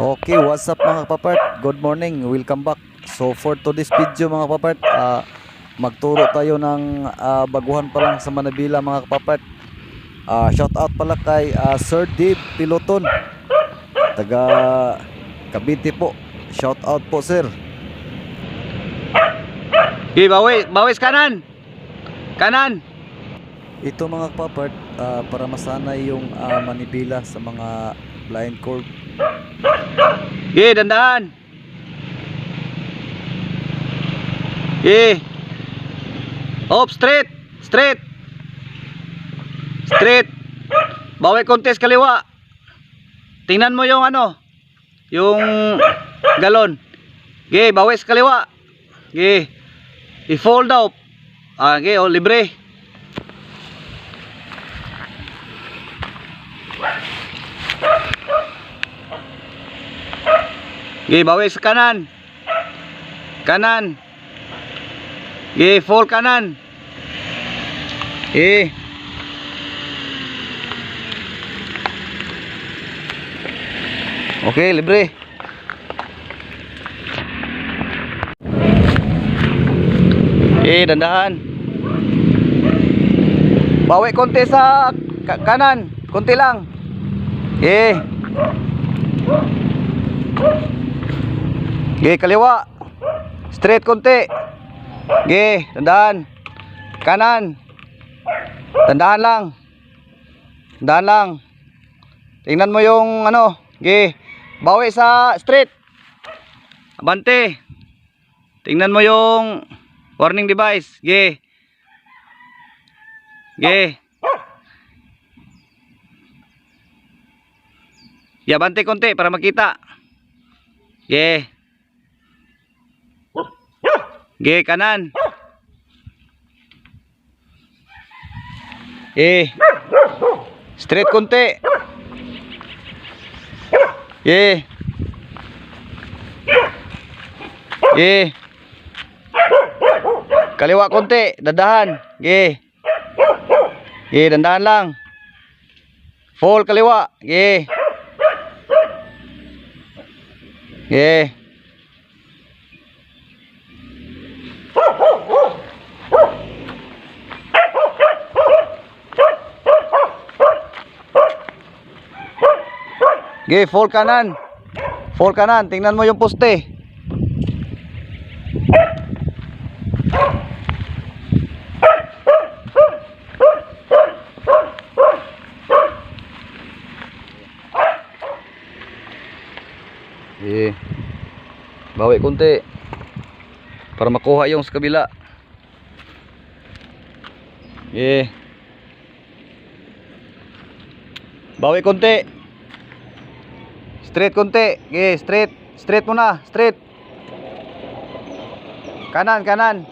Okay, what's up mga kapapart? Good morning, welcome back. So for today's video mga kapapart, ah, magturo tayo ng ah, baguhan pa lang sa Manabila mga kapapart. Ah, shout out pala kay ah, Sir Dave Piloton. Taga Cavite po. Shout out po sir. Okay, bawis, bawis kanan. Kanan. Ito mga kapapart, ah, para masanay yung ah, Manibila sa mga blind curve. Okay, dandaan. Okay. Up, straight. Straight. Straight. Bawi kontes kaliwa. Tingnan mo yung ano. Yung galon. Okay, bawi sa kaliwa. Okay. I-fold out. Ah, okay, oh, libre. Okay, bawi sa kanan. Kanan. Okay, full kanan. Okay. Okay, libre. Eh, dandahan. Bawi konti sa ka- kanan. Konti lang. Eh. Okay, kaliwa. Straight konti. Okay, dandahan. Kanan. Dandahan lang. Dandahan lang. Tingnan mo yung ano. Okay. Bawi sa straight. Abante. Tingnan mo yung warning device. Okay. Okay. Yabante konti para makita. Okay. Okay, kanan. Eh. Straight konti. Eh. Eh. Kaliwa konti, dandahan. Eh. Eh, dandahan lang. Full kaliwa. Eh. Eh. Okay, full kanan. Full kanan. Tingnan mo yung poste. Eh. Bawi konti. Para makuha yung sa kabila. Eh. Bawi konti. Straight konti. Okay, straight. Straight muna, straight. Kanan, kanan.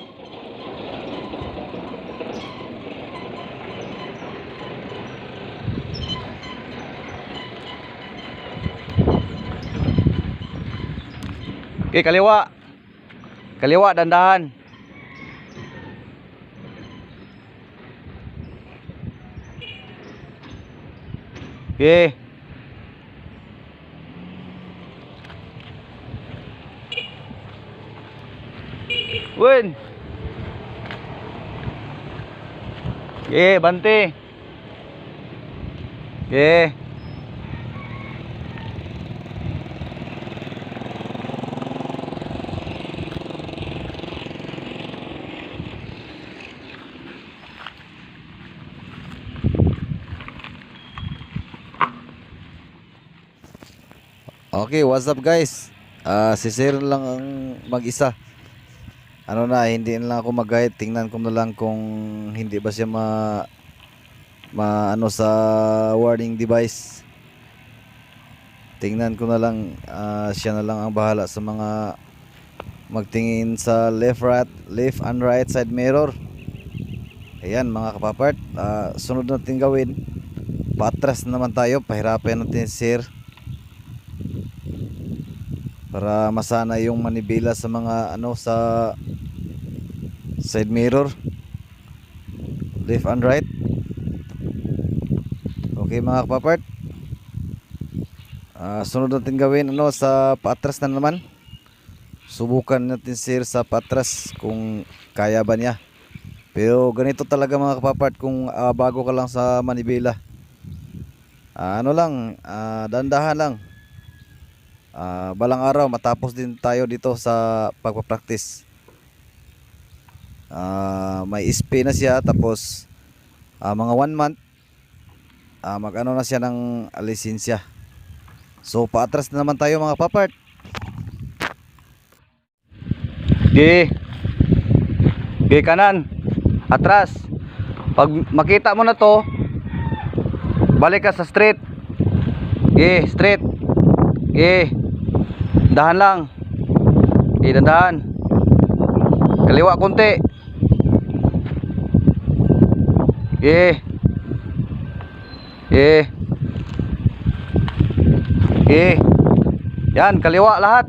Okay, kaliwa. Kaliwa, dandahan. Okay. Win. Okay, bante. Okay. Okay, what's up guys? Ah, si Sir lang ang mag-isa. Ano na, hindi na lang ako mag-guide. Tingnan ko na lang kung hindi ba siya ma ma ano sa warning device. Tingnan ko na lang ah, siya na lang ang bahala sa mga magtingin sa left right left and right side mirror. Ayan mga kapapart, ah, sunod natin gawin. Patras naman tayo, pahirapan natin si Sir para masana yung manibela sa mga ano sa side mirror left and right okay mga kapapart Ah, sunod natin gawin ano sa paatras na naman. Subukan natin sir sa paatras kung kaya ba niya. Pero ganito talaga mga kapapart kung ah, bago ka lang sa Manibela. Ah, ano lang, ah, dandahan lang. Ah, balang araw matapos din tayo dito sa pagpapractice. Ah, may SP na siya tapos ah, mga one month ah, mag-ano na siya ng lisensya. So paatras na naman tayo mga papart. Gi. Gi kanan. Atras. Pag makita mo na to, balik ka sa straight. Gi, straight. Gi. Dahan lang. Gi, dandahan. Kaliwa konti. Gi. Gi. Gi. Yan, kaliwa lahat.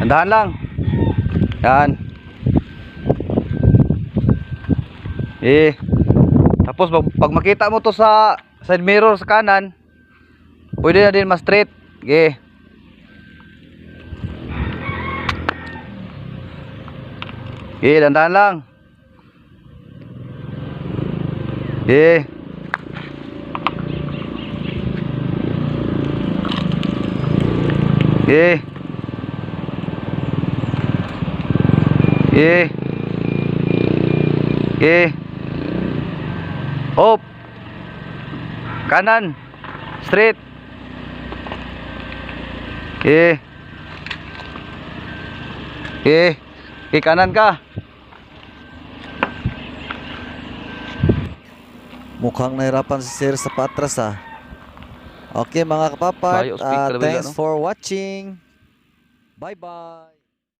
Dandahan lang. Yan. Eh. Tapos pag makita mo to sa side mirror sa kanan, pwede na din mas straight. Okay. Okay, dandahan lang. Okay. Okay. Eh. Eh. Hop. Kanan. Straight. Eh. Eh. Eh kanan ka. Mukhang nahirapan si sir sa paatras ah. Okay mga Bayo, speak ah, thanks for watching. Bye bye.